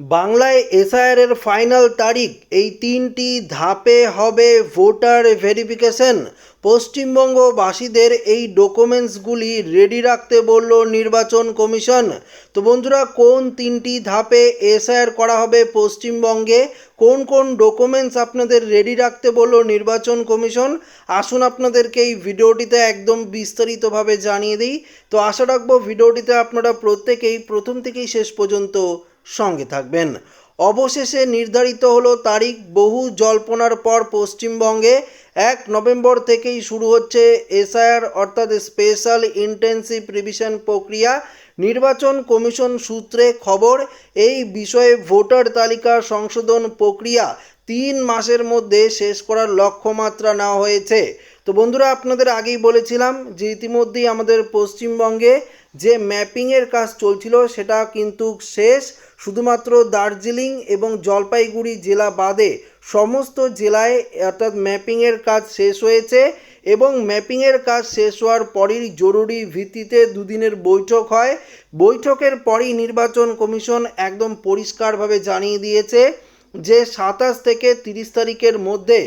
বাংলায় এসআইআর এর ফাইনাল তারিখ, এই তিনটি ধাপে হবে ভোটার ভেরিফিকেশন। পশ্চিমবঙ্গবাসীদের এই ডকুমেন্টসগুলি রেডি রাখতে বলল নির্বাচন কমিশন। তো বন্ধুরা, কোন তিনটি ধাপে এসআইআর করা হবে পশ্চিমবঙ্গে? কোন কোন ডকুমেন্টস আপনাদের রেডি রাখতে বলল নির্বাচন কমিশন? আসুন আপনাদেরকে এই ভিডিওটিতে একদম বিস্তারিতভাবে জানিয়ে দিই। তো আশা রাখব ভিডিওটিতে আপনারা প্রত্যেকেই প্রথম থেকেই শেষ পর্যন্ত সঙ্গে থাকবেন। অবশেষে নির্ধারিত হলো তারিখ, বহু জল্পনার পর পশ্চিমবঙ্গে এক নভেম্বর থেকেই শুরু হচ্ছে এসআইআর, অর্থাৎ স্পেশাল ইন্টেন্সিভ রিভিশন প্রক্রিয়া। নির্বাচন কমিশন সূত্রে খবর, এই বিষয়ে ভোটার তালিকা সংশোধন প্রক্রিয়া তিন মাসের মধ্যে শেষ করার লক্ষ্যমাত্রা নেওয়া হয়েছে। তো বন্ধুরা, আপনাদের আগেই বলেছিলাম যে ইতিমধ্যেই আমাদের পশ্চিমবঙ্গে যে ম্যাপিংয়ের কাজ চলছিল সেটা কিন্তু শেষ। শুধুমাত্র দার্জিলিং এবং জলপাইগুড়ি জেলা বাদে সমস্ত জেলায় অর্থাৎ ম্যাপিংয়ের কাজ শেষ হয়েছে এবং ম্যাপিংয়ের কাজ শেষ হওয়ার পরই জরুরি ভিত্তিতে দুদিনের বৈঠক হয়। বৈঠকের পরই নির্বাচন কমিশন একদম পরিষ্কারভাবে জানিয়ে দিয়েছে যে সাতাশ থেকে তিরিশ তারিখের মধ্যে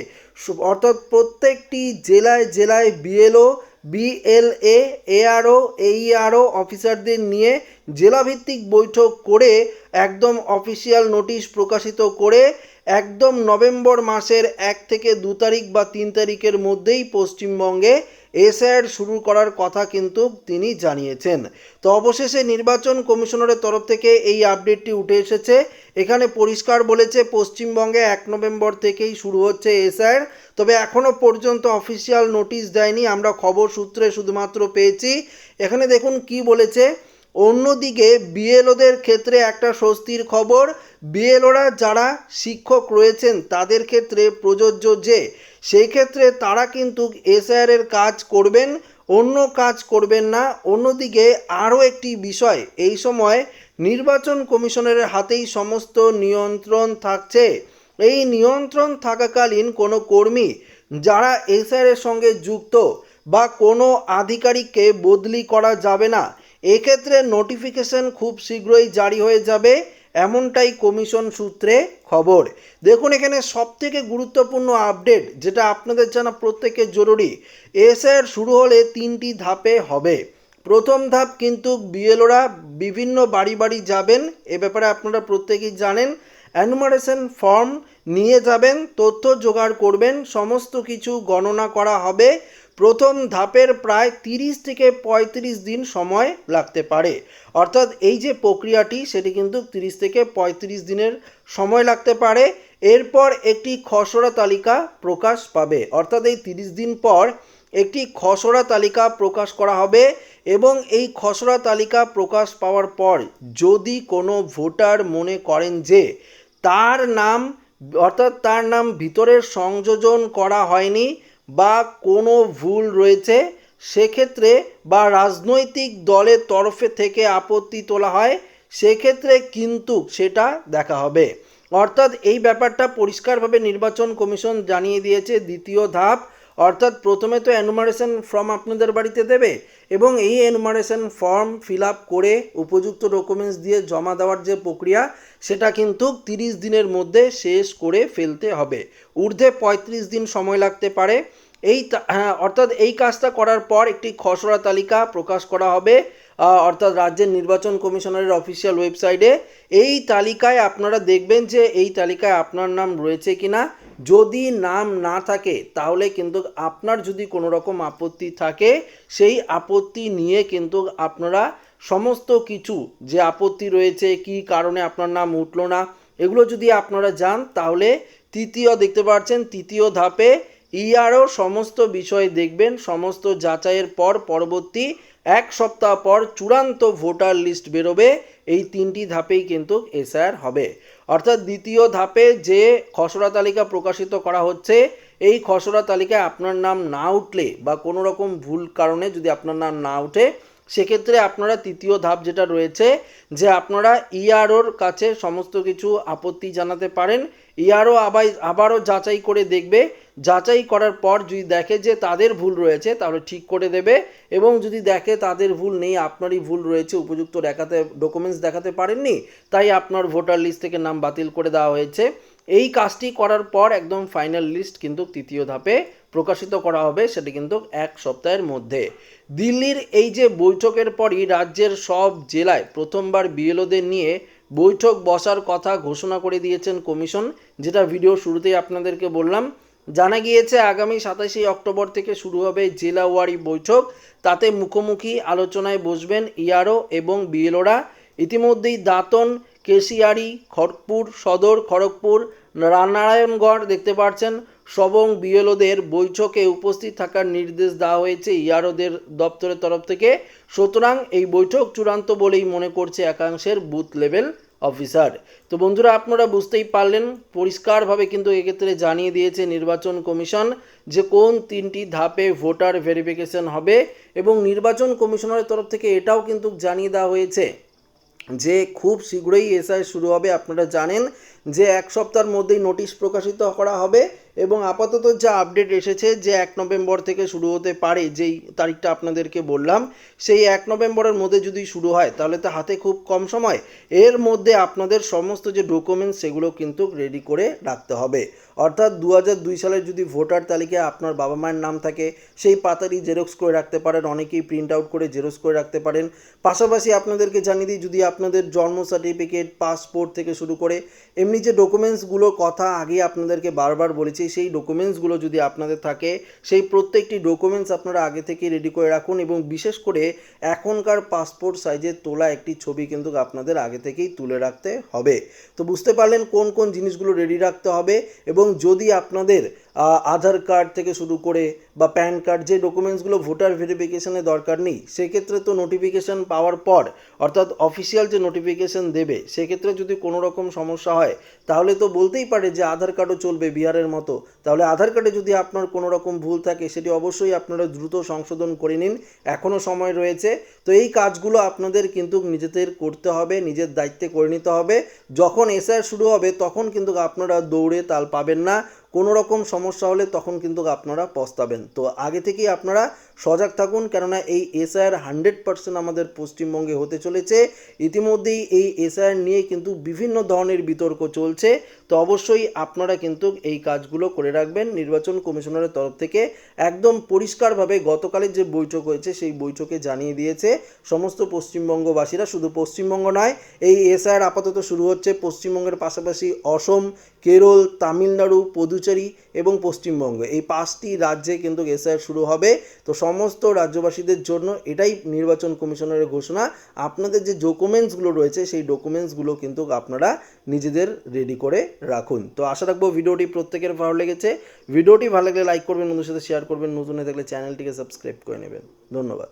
অর্থাৎ প্রত্যেকটি জেলায় জেলায় বিএলও বিএলএ এআরও এইআরও অফিসারদের নিয়ে জেলাভিত্তিক বৈঠক করে একদম অফিসিয়াল নোটিশ প্রকাশিত করে একদম নভেম্বর মাসের এক থেকে দু তারিখ বা তিন তারিখের মধ্যেই পশ্চিমবঙ্গে এসআইআর শুরু করার কথা কিন্তু তিনি জানিয়েছেন। তো অবশেষে নির্বাচন কমিশনারের তরফ থেকে এই আপডেটটি উঠে এসেছে। এখানে পরিষ্কার বলেছে পশ্চিমবঙ্গে এক নভেম্বর থেকেই শুরু হচ্ছে এসআইআর, তবে এখনও পর্যন্ত অফিসিয়াল নোটিশ দেয়নি। আমরা খবর সূত্রে শুধুমাত্র পেয়েছি। এখানে দেখুন কি বলেছে। অন্যদিকে বিএলওদের ক্ষেত্রে একটা স্বস্তির খবর, বিএলওরা যারা শিক্ষক রয়েছেন তাদের ক্ষেত্রে প্রযোজ্য যে সেই ক্ষেত্রে তারা কিন্তু এসআইআর এর কাজ করবেন, অন্য কাজ করবেন না। অন্যদিকে আরও একটি বিষয়, এই সময় নির্বাচন কমিশনের হাতেই সমস্ত নিয়ন্ত্রণ থাকছে। এই নিয়ন্ত্রণ থাকাকালীন কোনো কর্মী যারা এসআইআর সঙ্গে যুক্ত বা কোনো আধিকারিককে বদলি করা যাবে না, এক্ষেত্রে নোটিফিকেশন খুব শীঘ্রই জারি হয়ে যাবে, এমনটাই কমিশন সূত্রে খবর। দেখুন, এখানে সবথেকে গুরুত্বপূর্ণ আপডেট যেটা আপনাদের জানা প্রত্যেকের জরুরি এসআইআর শুরু হলে তিনটি ধাপে হবে। প্রথম ধাপ কিন্তু বিএলওরা বিভিন্ন বাড়ি বাড়ি যাবেন, এ ব্যাপারে আপনারা প্রত্যেকেই জানেন। অ্যানুমারেশন ফর্ম নিয়ে যাবেন, তথ্য জোগাড় করবেন, সমস্ত কিছু গণনা করা হবে। প্রথম ধাপের প্রায় তিরিশ থেকে পঁয়ত্রিশ দিন সময় লাগতে পারে। অর্থাৎ এই যে প্রক্রিয়াটি, সেটি কিন্তু তিরিশ থেকে পঁয়ত্রিশ দিনের সময় লাগতে পারে। এরপর একটি খসড়া তালিকা প্রকাশ পাবে। অর্থাৎ এই তিরিশ দিন পর একটি খসড়া তালিকা প্রকাশ করা হবে। এবং এই খসড়া তালিকা প্রকাশ পাওয়ার পর যদি কোনো ভোটার মনে করেন যে তার নাম, অর্থাৎ তার নাম ভিতরের সংযোজন করা হয়নি বা কোনো ভুল রয়েছে, সেক্ষেত্রে বা রাজনৈতিক দলের তরফে থেকে আপত্তি তোলা হয়, সেক্ষেত্রে কিন্তু সেটা দেখা হবে। অর্থাৎ এই ব্যাপারটা পরিষ্কারভাবে নির্বাচন কমিশন জানিয়ে দিয়েছে দ্বিতীয় ধাপ। অর্থাৎ প্রথমে তো অ্যানুমারেশন ফর্ম আপনাদের বাড়িতে দেবে এবং এই অ্যানুমারেশন ফর্ম ফিল আপ করে উপযুক্ত ডকুমেন্টস দিয়ে জমা দেওয়ার যে প্রক্রিয়া, সেটা কিন্তু তিরিশ দিনের মধ্যে শেষ করে ফেলতে হবে। ঊর্ধ্বে পঁয়ত্রিশ দিন সময় লাগতে পারে। এই হ্যাঁ অর্থাৎ এই কাজটা করার পর একটি খসড়া তালিকা প্রকাশ করা হবে অর্থাৎ রাজ্যের নির্বাচন কমিশনারের অফিসিয়াল ওয়েবসাইটে এই তালিকায় আপনারা দেখবেন যে এই তালিকায় আপনার নাম রয়েছে কিনা। যদি নাম না থাকে, তাহলে কিন্তু আপনার যদি কোনো রকম আপত্তি থাকে, সেই আপত্তি নিয়ে কিন্তু আপনারা সমস্ত কিছু যে আপত্তি রয়েছে, কি কারণে আপনার নাম উঠল না, এগুলো যদি আপনারা যান, তাহলে তৃতীয় দেখতে পাচ্ছেন, তৃতীয় ধাপে ইআরও সমস্ত বিষয় দেখবেন, সমস্ত যাচাইয়ের পর পরবর্তী এক সপ্তাহ পর চূড়ান্ত ভোটার লিস্ট বেরোবে, এই তিনটি ধাপেই কিন্তু এসআর হবে। অর্থাৎ দ্বিতীয় ধাপে যে খসড়া তালিকা প্রকাশিত করা হচ্ছে, এই খসড়া তালিকায় আপনার নাম না উঠলে বা কোনো রকম ভুল কারণে যদি আপনার নাম না উঠে সেক্ষেত্রে আপনারা তৃতীয় ধাপ যেটা রয়েছে, যে আপনারা ইআরওর কাছে সমস্ত কিছু আপত্তি জানাতে পারেন। ইআরও আবার আবারও যাচাই করে দেখবে যাচাই করার পর যদি দেখে যে তাদের ভুল রয়েছে, তাহলে ঠিক করে দেবে এবং যদি দেখে তাদের ভুল নেই, আপনারই ভুল রয়েছে, উপযুক্ত দেখাতে ডকুমেন্টস দেখাতে পারেননি, তাই আপনার ভোটার লিস্ট থেকে নাম বাতিল করে দেওয়া হয়েছে। এই কাজটি করার পর একদম ফাইনাল লিস্ট কিন্তু তৃতীয় ধাপে প্রকাশিত করা হবে, সেটি কিন্তু এক সপ্তাহের মধ্যে। দিল্লির এই যে বৈঠকের পরই রাজ্যের সব জেলায় প্রথমবার বিএলওদের নিয়ে বৈঠক বসার কথা ঘোষণা করে দিয়েছেন কমিশন, যেটা ভিডিও শুরুতেই আপনাদেরকে বললাম। জানা গিয়েছে, আগামী সাতাশে অক্টোবর থেকে শুরু হবে জেলা ওয়ারি বৈঠক। তাতে মুখোমুখি আলোচনায় বসবেন ইআরও এবং বিএলওরা। ইতিমধ্যেই দাঁতন, কেশিয়ারি, খড়গপুর সদর, খড়গপুর নারায়ণগড় দেখতে পাচ্ছেন সবং বিএলওদের বৈঠকে উপস্থিত থাকার নির্দেশ দেওয়া হয়েছে ইয়ারোদের দপ্তরের তরফ থেকে। সুতরাং এই বৈঠক চূড়ান্ত বলেই মনে করছে একাংশের বুথ লেভেল। অফিসার। তো বন্ধুরা, আপনারা বুঝতেই পারলেন, পরিষ্কারভাবে কিন্তু এক্ষেত্রে জানিয়ে দিয়েছে নির্বাচন কমিশন যে কোন তিনটি ধাপে ভোটার ভেরিফিকেশন হবে এবং নির্বাচন কমিশনের তরফ থেকে এটাও কিন্তু জানিয়ে দেওয়া হয়েছে যে খুব শীঘ্রই এসআই শুরু হবে, আপনারা জানেন। যে এক সপ্তাহের মধ্যেই নোটিশ প্রকাশিত করা হবে এবং আপাতত যা আপডেট এসেছে যে এক নভেম্বর থেকে শুরু হতে পারে, যেই তারিখটা আপনাদেরকে বললাম, সেই এক নভেম্বরের মধ্যে যদি শুরু হয়, তাহলে তো হাতে খুব কম সময়। এর মধ্যে আপনাদের সমস্ত যে ডকুমেন্টস সেগুলো কিন্তু রেডি করে রাখতে হবে। অর্থাৎ দু হাজার দুই সালের যদি ভোটার তালিকায় আপনার বাবা মায়ের নাম থাকে, সেই পাতারই জেরক্স করে রাখতে পারেন, অনেকেই প্রিন্ট আউট করে জেরক্স করে রাখতে পারেন। পাশাপাশি আপনাদেরকে জানিয়ে দিই, যদি আপনাদের জন্ম সার্টিফিকেট পাসপোর্ট থেকে শুরু করে এমনি যে ডকুমেন্টসগুলোর কথা আগে আপনাদেরকে বারবার বলেছি, সেই ডকুমেন্টসগুলো যদি আপনাদের থাকে, সেই প্রত্যেকটি ডকুমেন্টস আপনারা আগে থেকে রেডি করে রাখুন এবং বিশেষ করে এখনকার পাসপোর্ট সাইজের তোলা একটি ছবি কিন্তু আপনাদের আগে থেকেই তুলে রাখতে হবে। তো বুঝতে পারলেন কোন কোন জিনিসগুলো রেডি রাখতে হবে এবং যদি আপনাদের আধার কার্ড থেকে শুরু করে বা প্যান কার্ড, যে ডকুমেন্টসগুলো ভোটার ভেরিফিকেশনে দরকার নেই, সেক্ষেত্রে তো নোটিফিকেশন পাওয়ার পর, অর্থাৎ অফিসিয়াল যে নোটিফিকেশন দেবে, সেক্ষেত্রে যদি কোনো রকম সমস্যা হয়, তাহলে তো বলতেই পারে যে আধার কার্ডও চলবে বিহারের মতো। তাহলে আধার কার্ডে যদি আপনার কোনো রকম ভুল থাকে, সেটি অবশ্যই আপনারা দ্রুত সংশোধন করে নিন। এখনও সময় রয়েছে। তো এই কাজগুলো আপনাদের কিন্তু নিজেদের করতে হবে, নিজের দায়িত্বে করে নিতে হবে। যখন এসআর শুরু হবে, তখন কিন্তু আপনারা দৌড়ে তাল পাবেন না। কোনো রকম সমস্যা হলে তখন কিন্তু আপনারা পস্তাবেন। তো আগে থেকেই আপনারা সজাগ থাকুন, কেননা এই এসআইআর হান্ড্রেড পার্সেন্ট আমাদের পশ্চিমবঙ্গে হতে চলেছে। ইতিমধ্যেই এই এসআইআর নিয়ে কিন্তু বিভিন্ন ধরনের বিতর্ক চলছে। তো অবশ্যই আপনারা কিন্তু এই কাজগুলো করে রাখবেন। নির্বাচন কমিশনারের তরফ থেকে একদম পরিষ্কারভাবে গতকালের যে বৈঠক হয়েছে, সেই বৈঠকে জানিয়ে দিয়েছে সমস্ত পশ্চিমবঙ্গবাসীরা। শুধু পশ্চিমবঙ্গ নয়, এই এসআইআর আপাতত শুরু হচ্ছে পশ্চিমবঙ্গের পাশাপাশি অসম, কেরল, তামিলনাড়ু, পুদুচেরি এবং পশ্চিমবঙ্গ। এই পাঁচটি রাজ্যে কিন্তু এসআইআর শুরু হবে। তো সমস্ত রাজ্যবাসীদের জন্য এটাই নির্বাচন কমিশনের ঘোষণা। আপনাদের যে ডকুমেন্টসগুলো রয়েছে, সেই ডকুমেন্টসগুলো কিন্তু আপনারা নিজেদের রেডি করে রাখুন। তো আশা রাখব ভিডিওটি প্রত্যেকের ভালো লেগেছে। ভিডিওটি ভালো লাগলে লাইক করবেন বন্ধুর সাথে শেয়ার করবেন। নতুন হয়ে থাকলে চ্যানেলটিকে সাবস্ক্রাইব করে নেবেন। ধন্যবাদ।